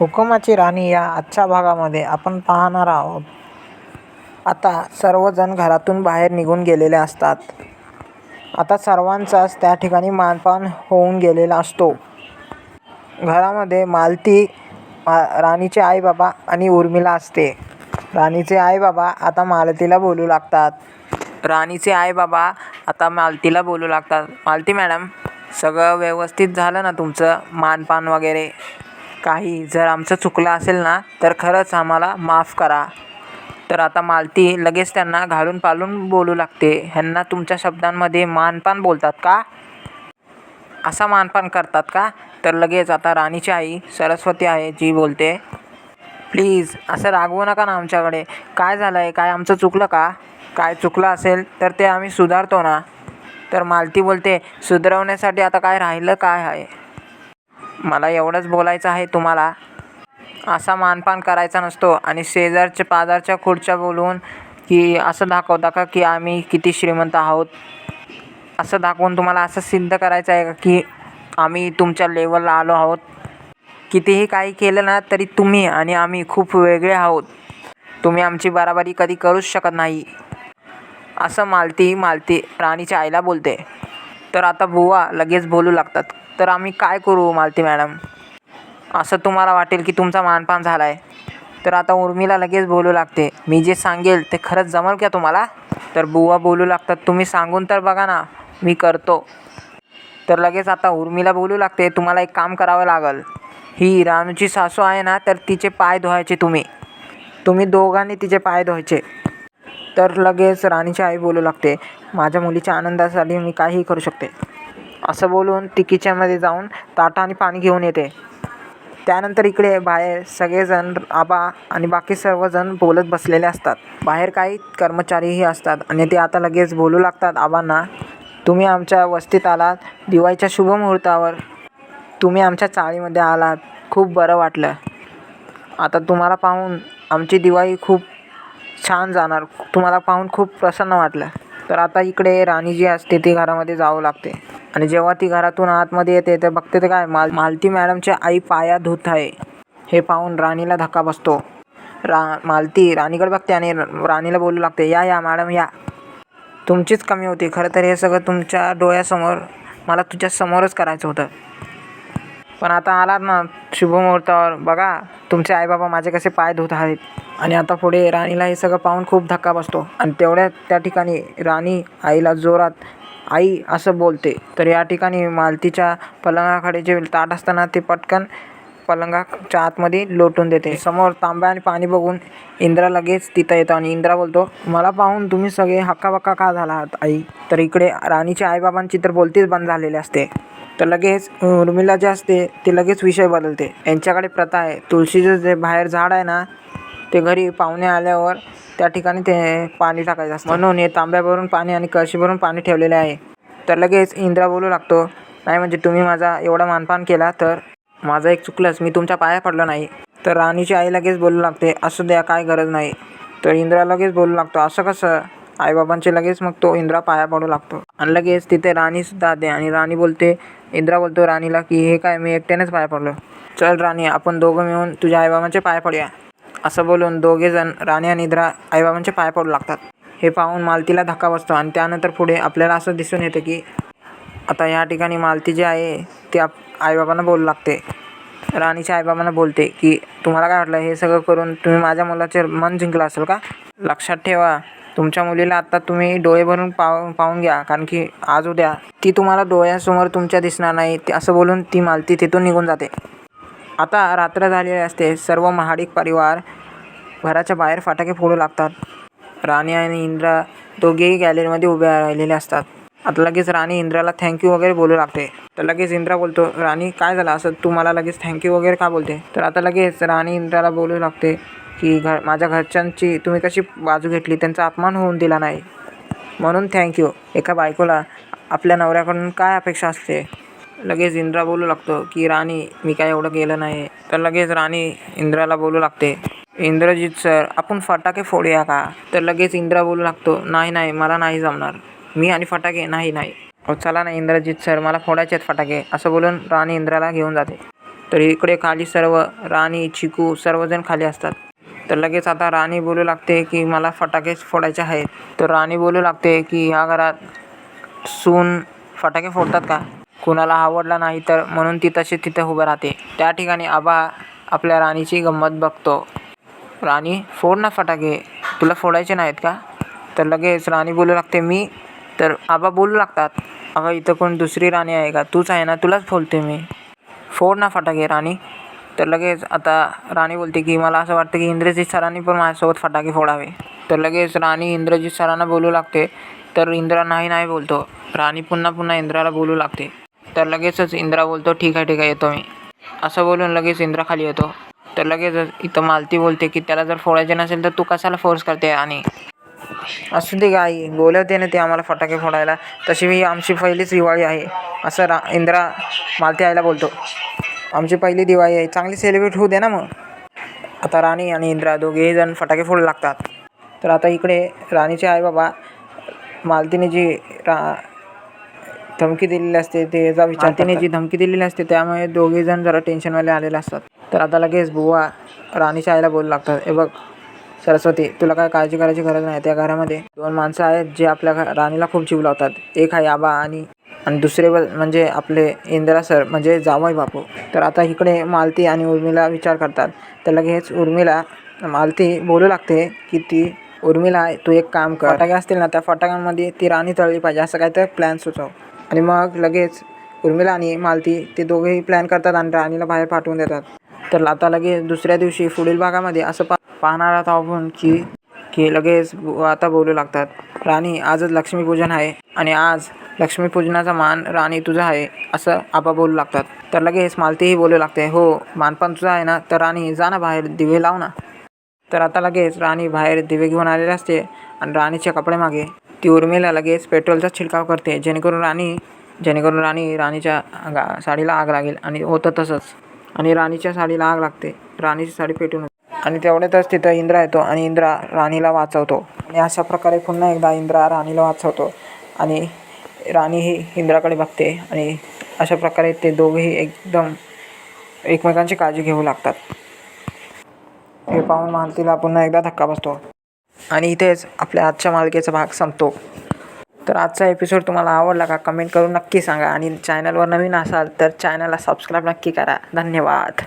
हुकुमाची राणी या आजच्या भागामध्ये आपण पाहणार आहोत. आता सर्वजण घरातून बाहेर निघून गेलेले असतात. आता सर्वांचाच त्या ठिकाणी मानपान होऊन गेलेला असतो. घरामध्ये मालती मा राणीचे आई बाबा आणि उर्मिला असते. राणीचे आई बाबा आता मालतीला बोलू लागतात. राणीचे आई बाबा आता मालतीला बोलू लागतात. मालती मॅडम सगळं व्यवस्थित झालं ना तुमचं मानपान वगैरे? काही. जर आमचं चुकलं असेल ना तर खरंच आम्हाला माफ करा. तर आता मालती लगेच त्यांना घालून पालून बोलू लागते. ह्यांना तुमच्या शब्दांमध्ये मानपान बोलतात का? असा मानपान करतात का? तर लगेच आता राणीची आई सरस्वती आहे जी बोलते प्लीज असं रागवू नका ना आमच्याकडे. काय झालं आहे काय आमचं चुकलं का? काय चुकलं असेल तर ते आम्ही सुधारतो ना. तर मालती बोलते सुधारवण्यासाठी आता काय राहिलं काय आहे? मला एवढंच बोलायचं आहे तुम्हाला. असा मानपान करायचा नसतो आणि शेजारच्या पाजारच्या खुर्च्या बोलवून की असं दाखवता का की आम्ही किती श्रीमंत आहोत. असं दाखवून तुम्हाला असं सिद्ध करायचं आहे का की आम्ही तुमच्या लेवलला आलो आहोत. कितीही काही केलं ना तरी तुम्ही आणि आम्ही खूप वेगळे आहोत. तुम्ही आमची बराबरी कधी करूच शकत नाही. असं मालती मालती राणीच्या आईला बोलते. तर आता बुवा लगेच बोलू लागतात. तर आम्ही काय करू मालती मॅडम? असं तुम्हाला वाटेल की तुमचा मानपान झाला आहे तर आता उर्मिला लगेच बोलू लागते. मी जे सांगेल ते खरंच जमल का तुम्हाला? तर बुवा बोलू लागतात. तुम्ही सांगून तर बघा ना मी करतो. तर लगेच आता उर्मिला बोलू लागते तुम्हाला एक काम करावं लागल. ही रानूची सासू आहे ना तर तिचे पाय धुवायचे तुम्ही. तुम्ही दोघांनी तिचे पाय धुवायचे. तर लगेच राणीची आई बोलू लागते माझ्या मुलीच्या आनंदासाठी मी काहीही करू शकते. असं बोलून ती किचनमध्ये जाऊन ताटा आणि पाणी घेऊन येते. त्यानंतर इकडे बाहेर सगळेजण आबा आणि बाकी सर्वजण बोलत बसलेले असतात. बाहेर काही कर्मचारीही असतात आणि ते आता लगेच बोलू लागतात आबांना तुम्ही आमच्या वस्तीत आलात दिवाळीच्या शुभ मुहूर्तावर तुम्ही आमच्या चाळीमध्ये आलात खूप बरं वाटलं. आता तुम्हाला पाहून आमची दिवाळी खूप छान जाणार. तुम्हाला पाहून खूप प्रसन्न वाटलं. तर आता इकडे राणी जी असते ती घरामध्ये जावं लागते. आणि जेव्हा ती घरातून आतमध्ये येते तर बघते ते काय माल मालती मॅडमची आई पाया धुत आहे. हे पाहून राणीला धक्का बसतो. रा मालती राणीकडे बघते आणि राणीला बोलू लागते या या मॅडम या. तुमचीच कमी होती. खरं तर हे सगळं तुमच्या डोळ्यासमोर मला तुझ्यासमोरच करायचं होतं. पण आता आलात ना शुभमुहूर्तावर. बघा तुमचे आईबाबा माझे कसे पाय धुत आहेत. आणि आता पुढे राणीला हे सगळं पाहून खूप धक्का बसतो. आणि तेवढ्यात त्या ठिकाणी राणी आईला जोरात आई असं बोलते. तर या ठिकाणी मालतीच्या पलंगाकडे जे ताट असताना ते पटकन पलंगाच्या आतमध्ये लोटून देते. समोर तांब्या आणि पाणी बघून इंद्रा लगेच तिथं येतो आणि इंद्रा बोलतो मला पाहून तुम्ही सगळे हक्काबक्का का झाला आहात आई? तर इकडे राणीच्या आईबाबांची तर बोलतीच बंद झालेली असते. तर लगेच उर्मिला जे असते ते लगेच विषय बदलते. यांच्याकडे प्रथा आहे. तुळशीचं जे बाहेर झाड आहे ना ते घरी पाहुणे आल्यावर त्या ठिकाणी ते पाणी टाकायचं असतं. म्हणून हे तांब्या भरून पाणी आणि कळशीभरून पाणी ठेवलेले आहे. तर लगेच इंद्रा बोलू लागतो नाही म्हणजे तुम्ही माझा एवढा मानपान केला तर माझं एक चुकलंच मी तुमच्या पाया पडलो नाही. तर राणीची आई लगेच बोलू लागते असं द्या काय गरज नाही. तर इंद्रा लगेच बोलू लागतो असं कसं? आईबाबांचे लगेच मग तो इंद्रा पाया पडू लागतो. आणि लगेच तिथे राणीसुद्धा आते आणि राणी बोलते इंद्रा बोलतो राणीला की हे काय मी एकट्यानेच पाया पडलो. चल राणी आपण दोघं मिळून तुझ्या आईबाबांचे पाय पडूया. असं बोलून दोघेजण राणी आणि इंद्रा आईबाबांचे पाय पडू लागतात. हे पाहून मालतीला धक्का बसतो आणि त्यानंतर पुढे आपल्याला असं दिसून येतं की आता या ठिकाणी मालती जी आहे ती आप आईबाबांना बोलू लागते. राणीच्या आईबाबांना बोलते की तुम्हाला काय वाटलं? हे सगळं करून तुम्ही माझ्या मुलाचे मन जिंकलं असेल का? लक्षात ठेवा तुमच्या मुलीला आत्ता तुम्ही डोळे भरून पाहून पाहून घ्या कारण की आज उद्या ती तुम्हाला डोळ्यासमोर तुमच्या दिसणार नाही. असं बोलून ती मालती तिथून निघून जाते. आता रात्र झालेली असते. सर्व महाडिक परिवार घराच्या बाहेर फटाके फोडू लागतात. राणी आणि इंद्रा दोघेही गॅलरीमध्ये उभे राहिलेले असतात. आता लगेच राणी इंद्राला थँक्यू वगैरे बोलू लागते. तर लगेच इंद्रा बोलतो राणी काय झालं? असं तू मला लगेच थँक्यू वगैरे का बोलते? तर आता लगेच राणी इंद्राला बोलू लागते की घर माझ्या घरच्यांची तुम्ही कशी बाजू घेतली? त्यांचा अपमान होऊन दिला नाही. म्हणून थँक्यू एका बायकोला आपल्या नवऱ्याकडून काय अपेक्षा असते? लगेच इंद्रा बोलू लागतो की राणी मी काय एवढं केलं नाही तर लगेच राणी इंद्राला बोलू लागते इंद्रजित सर आपण फटाके फोडूया का? तर लगेच इंद्रा बोलू लागतो नाही नाही मला नाही जमणार. मी आणि फटाके नाही नाही. हो चला ना इंद्रजित सर मला फोडायचे आहेत फटाके. असं बोलून राणी इंद्राला घेऊन जाते. तर इकडे खाली सर्व राणी चिकू सर्वजण खाली असतात. तर लगेच आता राणी बोलू लागते की मला फटाकेच फोडायचे आहेत. तर राणी बोलू लागते की ह्या घरात सून फटाके फोडतात का? कुणाला आवडला नाही तर म्हणून ती तशी तिथे उभं राहते. त्या ठिकाणी आबा आपल्या राणीची गंमत बघतो. राणी फोड ना फटाके. तुला फोडायचे नाहीत का? तर लगेच राणी बोलू लागते मी? तर आबा बोलू लागतात अगं इथं कोण दुसरी राणी आहे का? तूच आहे ना? तुलाच बोलते मी. फोड ना फटाके राणी. तर लगेच आता राणी बोलते की मला असं वाटतं की इंद्रजित सरांनी पण माझ्यासोबत फटाके फोडावे. तर लगेच राणी इंद्रजित सरांना बोलू लागते तर इंद्रा नाही नाही बोलतो. राणी पुन्हा पुन्हा इंद्राला बोलू लागते. तर लगेचच इंद्रा बोलतो ठीक आहे ठीक आहे येतो मी. असं बोलून लगेच इंद्रा खाली येतो. तर लगेचच इथं मालती बोलते की त्याला जर फोडायचे नसेल तर तू कशाला फोर्स करते? आणि असू दे आई बोलवते ना ते आम्हाला फटाके फोडायला. तशी मी आमची पहिलीच दिवाळी आहे असं रा इंद्रा मालती आईला बोलतो. आमची पहिली दिवाळी आहे चांगली सेलिब्रेट होऊ दे ना मग. आता राणी आणि इंद्रा दोघेही जण फटाके फोडू लागतात. तर आता इकडे राणीचे आई बाबा मालतीने जी रा धमकी दिलेली असते त्याचा विचार तिने जी धमकी दिलेली असते त्यामुळे दोघे जण जरा टेन्शनवाले आलेले असतात. तर आता लगेच बुवा राणीच्या आईला बोलू लागतात. हे बघ सरस्वती तुला काय काळजी करायची गरज नाही. त्या घरामध्ये दोन माणसं आहेत जे आपल्या घ- राणीला खूप जीव लावतात. एक आहे आबा आणि आणि दुसरे म्हणजे आपले इंदिरा सर म्हणजे जावई बापू. तर आता इकडे मालती आणि उर्मिला विचार करतात. तर लगेच उर्मिला मालती बोलू लागते की ती उर्मिला तू एक काम कर. फटाके असतील ना त्या फटाक्यांमध्ये ती राणी तळली पाहिजे. असं काय तर प्लॅन सुचव. आणि मग लगेच उर्मिला आणि मालती ते दोघेही प्लॅन करतात आणि राणीला बाहेर पाठवून देतात. तर आता लगेच दुसऱ्या दिवशी पुढील भागामध्ये असं पा पाहणार आहोत आपण की की लगेच आता बोलू लागतात. राणी आजच लक्ष्मीपूजन आहे आणि आज लक्ष्मीपूजनाचा मान राणी तुझा आहे असं आपा बोलू लागतात. तर लगेच मालतीही बोलू लागते हो मान पण तुझा आहे ना? तर राणी जा ना बाहेर दिवे लाव ना. तर आता लगेच राणी बाहेर दिवे घेऊन आलेली असते आणि राणीच्या कपडे मागे ती उर्मिला लगेच पेट्रोलचा छिडकाव करते. जेणेकरून राणी जेणेकरून राणी राणीच्या गा- साडीला आग लागेल. आणि होतं तसंच. आणि राणीच्या साडीला आग लागते. राणीची साडी पेटून आणि तेवढ्यातच तिथं इंद्रा येतो आणि इंद्रा राणीला वाचवतो. आणि अशा प्रकारे पुन्हा एकदा इंद्रा राणीला वाचवतो. आणि राणी ही इंद्राकडे बघते. आणि अशा प्रकारे ते दोघेही एकदम एकमेकांची काळजी घेऊ लागतात. हे पाहून मालतीला पुन्हा एकदा धक्का बसतो. आणि इथेच आपल्या आजच्या मालिकेचा भाग संपतो. तर आजचा एपिसोड तुम्हाला आवडला का कमेंट करून नक्की सांगा. आणि चॅनलवर नवीन असाल तर चॅनलला सबस्क्राईब नक्की करा. धन्यवाद.